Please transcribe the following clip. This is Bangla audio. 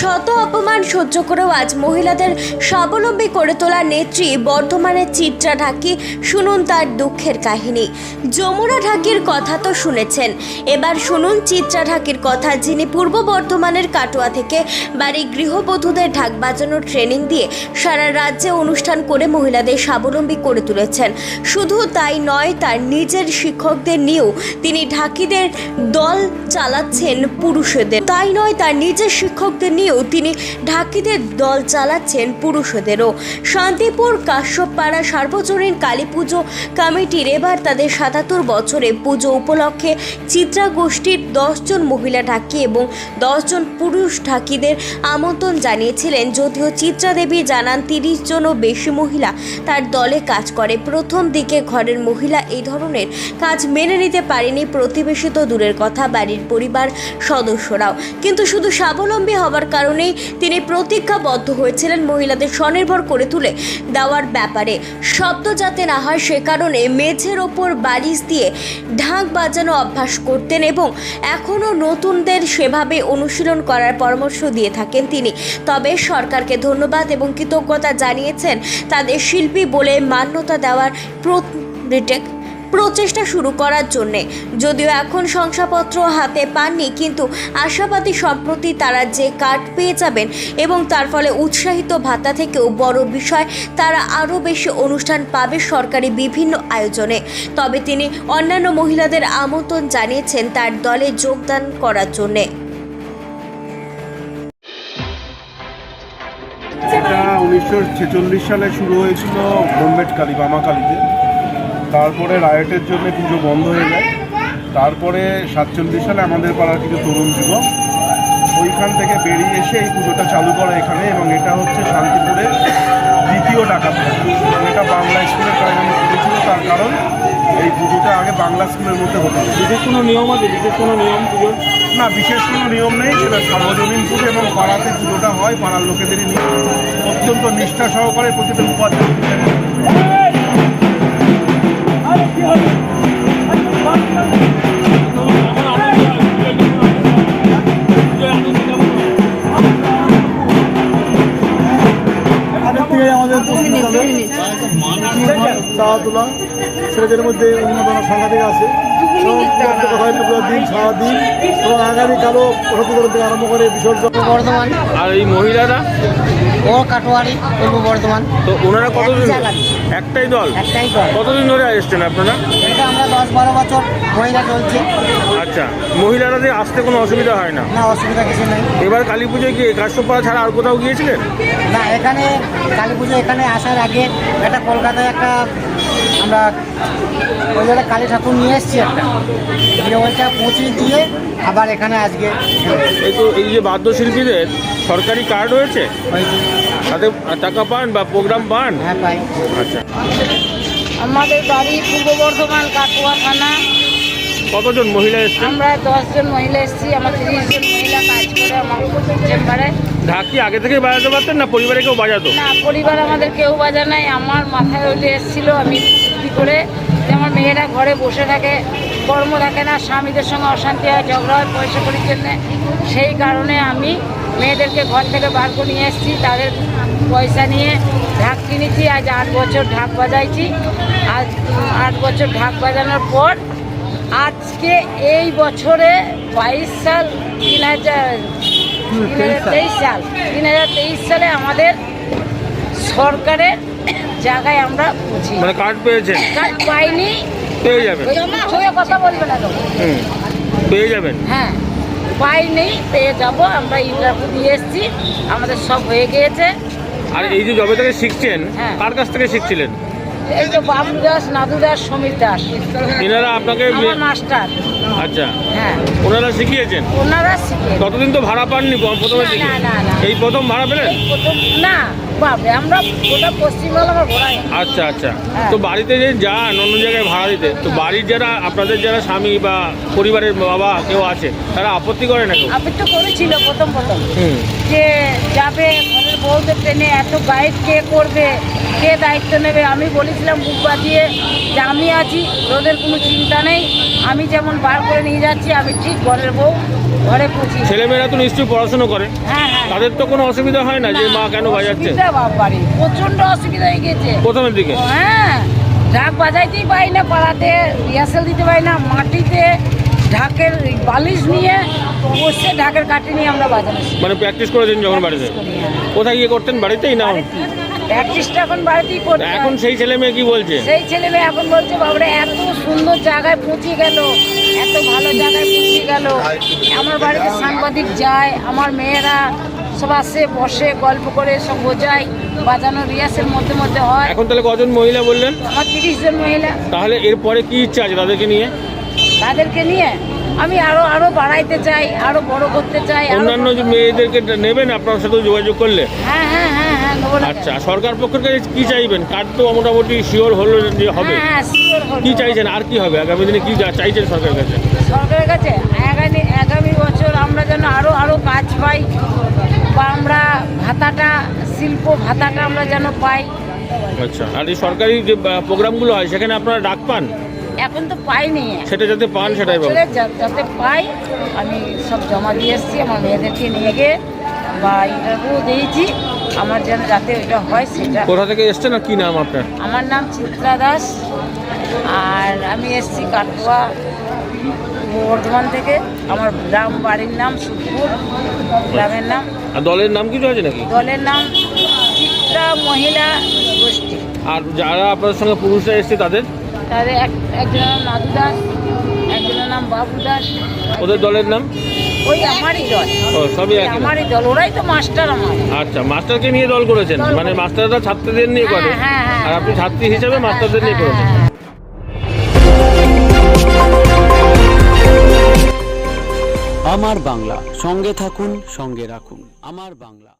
শত অপমান সহ্য করেও আজ মহিলাদের স্বাবলম্বী করে তোলা নেত্রী বর্ধমানের চিত্রা ঢাকি শুনুন তার দুঃখের কাহিনী। যমুনা ঢাকির কথা তো শুনেছেন। এবার শুনুন চিত্রা ঢাকির কথা, যিনি পূর্ব বর্ধমানের কাটোয়া থেকে বাড়ি গৃহবধূদের ঢাক বাজানোর ট্রেনিং দিয়ে সারা রাজ্যে অনুষ্ঠান করে মহিলাদের স্বাবলম্বী করে তুলেছেন। শুধু তাই নয়, তার নিজের শিক্ষকদের নিয়েও তিনি ঢাকিদের দল চালাচ্ছেন পুরুষদের। তাই নয়, তার নিজের শিক্ষকদের নিয়েও তিনি ঢাকিদের দল চালাচ্ছেন পুরুষদেরও। শান্তিপুর কাশ্যপপাড়া সার্বজনীন কালী পুজো কমিটির এবার তাদের সাতাত্তর বছরে পুজো উপলক্ষে চিত্রা গোষ্ঠীর দশজন মহিলা ঢাকি এবং দশজন পুরুষ ঢাকিদের আমন্ত্রণ জানিয়েছিলেন। যদিও চিত্রা দেবী জানান, তিরিশ জনও বেশি মহিলা তার দলে কাজ করে। প্রথম দিকে ঘরের মহিলা এই ধরনের কাজ মেনে নিতে পারেনি প্রতিবেশী তো দূরের কথা, বাড়ির পরিবার সদস্যরাও। কিন্তু শুধু স্বাবলম্বী হওয়ার কারণেই তিনি প্রতিজ্ঞাবদ্ধ হয়েছিলেন মহিলাদের স্বনির্ভর করে তুলে দেওয়ার ব্যাপারে। শব্দ যাতে না হয় সে কারণে মেঝের ওপর বালিশ দিয়ে ঢাক বাজানো অভ্যাস করতেন এবং এখনও নতুনদের সেভাবে অনুশীলন করার পরামর্শ দিয়ে থাকেন তিনি। তবে সরকারকে ধন্যবাদ এবং কৃতজ্ঞতা জানিয়েছেন তাদের শিল্পী বলে মান্যতা দেওয়ার প্রটেক প্রচেষ্টা শুরু করার জন্যে। যদিও এখন শংসাপত্র হাতে পাননি, কিন্তু আশাবাদী সম্প্রতি তারা যে কার্ড পেয়ে যাবেন এবং তার ফলে উৎসাহিত ভাতা থেকেও বড় বিষয়, তারা আরও বেশি অনুষ্ঠান পাবে সরকারি বিভিন্ন আয়োজনে। তবে তিনি অন্যান্য মহিলাদের আমন্ত্রণ জানিয়েছেন তার দলে যোগদান করার জন্যে। এটা উনিশশো ছেচল্লিশ সালে শুরু হয়েছিল বোম্বেটকালী বামাকালীতে তারপরে রায়টের জন্য পুজো বন্ধ হয়ে যায়। তারপরে সাতচল্লিশ সালে আমাদের পাড়ার কিছু তরুণ যুবক ওইখান থেকে বেরিয়ে এসে এই পুজোটা চালু করে এখানে এবং এটা হচ্ছে শান্তিপুরের দ্বিতীয় ডাকাত এটা বাংলা স্কুলের কারণে ছিল তার কারণ এই পুজোটা আগে বাংলা স্কুলের মধ্যে হতো। বিশেষ কোনো নিয়ম আছে? বিশেষ কোনো নিয়ম পুজোর না বিশেষ কোনো নিয়ম নেই সেটা সার্বজনীন পুজো এবং পাড়াতে পুজোটা হয় পাড়ার লোকেদেরই নিয়ে অত্যন্ত নিষ্ঠা সহকারে প্রতিটা উপাচার্য চলে ছেলেদের মধ্যে উন্নতনা সাংঘাতিক আছে। আগামীকালও থেকে আরম্ভ করে বিসর্জন বর্ধমান। আর এই মহিলারা? ও কাটোয়ারি পূর্ব বর্ধমান। তো ওনারা কতদিন এক একটাই দল? একটাই দল। কতদিন ধরে এসছেন আপনারা? আমরা দশ বারো বছর মহিলা চলছে। আচ্ছা মহিলারাদের আসতে কোনো অসুবিধা হয় না? না অসুবিধা কিছু নেই। এবার কালী পুজোয় কি কাশ্যপাড়া ছাড়া আর কোথাও গিয়েছিলেন? না এখানে কালী পুজো এখানে আসার আগে একটা কলকাতায় একটা আমরা ওই জায়গায় কালী ঠাকুর নিয়ে এসেছি একটা। দিয়ে ওইটা পৌঁছে দিয়ে আবার এখানে আজকে এই তো এই যে বাদ্যশিল্পীদের সরকারি কার্ড হয়েছে হয়েছে। তাতে টাকা পান বা প্রোগ্রাম পান? হ্যাঁ পাই। আচ্ছা। আমাদের বাড়ি পূর্ব বর্ধমান কাটোয়া থানা কতজন মহিলা এসছেন? আমরা দশজন মহিলা এসেছি আমার তিরিশ জন মহিলা কাজ করে আমার চেম্বারে। ঢাকি আগে থেকে বাজাতে পারতেন না পরিবারে কেউ বাজাতো? না পরিবার আমাদের কেউ বাজা নাই আমার মাথায় ওলে এসেছিল আমি কী করে যে আমার মেয়েরা ঘরে বসে থাকে কর্ম থাকে না স্বামীদের সঙ্গে অশান্তি হয় ঝগড়া হয় পয়সা করির জন্যে। সেই কারণে আমি মেয়েদেরকে ঘর থেকে বার করে নিয়ে এসেছি তাদের পয়সা নিয়ে ঢাক কিনেছি আজ আট বছর ঢাক বাজাইছি। আজ আট বছর ঢাক বাজানোর পর আজকে এই বছরে বাইশ সাল তিন হাজার তেইশ সাল। তিন হাজার তেইশ সালে আমাদের সরকারের জায়গায় আমরা বুঝি মানে কার্ড পেয়েছেন? কাজ পাইনি। পেয়ে যাবেন। কথা বলবে না তো। পেয়ে যাবেন। হ্যাঁ। পাইনি পেয়ে যাব আমরা ইন্টারভিউ দিয়ে এসেছি আমাদের সব হয়ে গিয়েছে। আর এই যে জবে থেকে শিখছেন হ্যাঁ। কার কাছ থেকে শিখছিলেন? এই তো বাবু দাস নাদু দাস সমীর দাস। এনারা আপনাকে মাস্টার আচ্ছা। হ্যাঁ। ওনারা শিখিয়েছেন? ওনারা শিখিয়েছেন ততদিন তো ভাড়া পাননি প্রথমে। এই প্রথম ভাড়া পেলেন? প্রথম না বাবরে আমরা গোটা পশ্চিমবাংলা আমার ঘোরাই। আচ্ছা আচ্ছা। হ্যাঁ। তো বাড়িতে যে যান অন্য জায়গায় ভাড়া দিতে তো বাড়ির যারা আপনাদের যারা স্বামী বা পরিবারের বাবা কেউ আছে তারা আপত্তি করে না কেউ? আপনি তো করেছিল প্রথম প্রথম। যে যাবে ঘরের বউদের ট্রেনে এত গাইড কে করবে কে দায়িত্ব নেবে? আমি বলেছিলাম বুক বাঁধিয়ে যে আমি আছি তোদের কোনো চিন্তা নেই আমি যেমন বার করে নিয়ে যাচ্ছি আমি ঠিক ঘরের বউ ঘরে পৌঁছি। ছেলেমেয়েরা তো নিশ্চয়ই পড়াশোনা করে। হ্যাঁ হ্যাঁ। তাদের তো কোনো অসুবিধা হয় না যে মা কেন বাজাচ্ছে? বাবারে প্রচণ্ড অসুবিধা হয়ে গেছে। প্রথমের দিকে? হ্যাঁ ঢাক বাজাইতেই পারি না পাড়াতে রিহার্সাল দিতে পারি না মাটিতে ঢাকের বালিশ নিয়ে বসে ঢাকের কাঠি নিয়ে আমরা বাজানো মানে প্র্যাকটিস করেছেন যখন বাড়িতে? হ্যাঁ। কোথায় গিয়ে করতেন? বাড়িতেই না? প্র্যাকটিসটা এখন বাড়িতেই করতে এখন সেই ছেলে মেয়ে কি বলছে? সেই ছেলে মেয়ে এখন বলছে বাবরে এত সুন্দর জায়গায় পৌঁছে গেল। এত ভালো জায়গায় পৌঁছে গেল। আমার বাড়িতে সাংবাদিক যায় আমার মেয়েরা সব আসে বসে গল্প করে সব বোঝায় বাজানো রিয়াসের মধ্যে মধ্যে হয়। এখন তাহলে কজন মহিলা বললেন? আমার তিরিশ জন মহিলা। তাহলে এরপরে কি ইচ্ছা আছে তাদেরকে নিয়ে? তাদেরকে নিয়ে আমি আরও আরও বাড়াইতে চাই আরও বড় করতে চাই অন্যান্য মেয়েদেরকে নেবেন আপনার সাথে যোগাযোগ করলে? হ্যাঁ হ্যাঁ হ্যাঁ? আচ্ছা সরকার পক্ষের কাছে কি চাইবেন? কার্ড তো মোটামুটি শিওর হলো যে হবে। হ্যাঁ হ্যাঁ কি চাইছেন? আর কি হবে? আগামী দিনে কি চাইছেন সরকারের কাছে? সরকারের কাছে আগামী আগামী বছর আমরা যেন আরও আরও কাজ পাই বা আমরা ভাতাটা শিল্প ভাতাটা আমরা যেন পাই। আচ্ছা আর এই সরকারি যে প্রোগ্রামগুলো হয় সেখানে আপনারা ডাক পান? এখন তো পাইনি। সেটা যাতে পান সেটাই বলো। যাতে পাই আমি সব জমা দিয়ে এসেছি আমার মেয়েদেরকে নিয়ে গিয়ে বা ইন্টারভিউ দিয়েছি। আমার যেন যাতে ওইটা হয় সেটা। কোথা থেকে এসছেন আর কি নাম আপনার? আমার নাম চিত্রা দাস আর আমি এসছি কাটোয়া বর্ধমান থেকে। আমার গ্রাম বাড়ির নাম সুখপুর গ্রামের নাম। আর দলের নাম কিছু আছে নাকি? দলের নাম চিত্রা মহিলা গোষ্ঠী। আর যারা আপনার সঙ্গে পুরুষরা এসছে তাদের? তাদের এক একজনের নাম নাদু দাস একজনের নাম বাবু দাস। ওদের দলের নাম? ওই আমারই দল। ও সবই একই আমারই দল ওরাই তো মাস্টার আমার আচ্ছা মাস্টারকে নিয়ে দল করেছেন? মানে মাস্টাররা ছাত্রদের নিয়ে হ্যাঁ, করে? হ্যাঁ, হ্যাঁ। আর আপনি ছাত্রী হিসেবে মাস্টারদের নিয়ে করেছেন। আমার বাংলা সঙ্গে থাকুন সঙ্গে রাখুন। আমার বাংলা।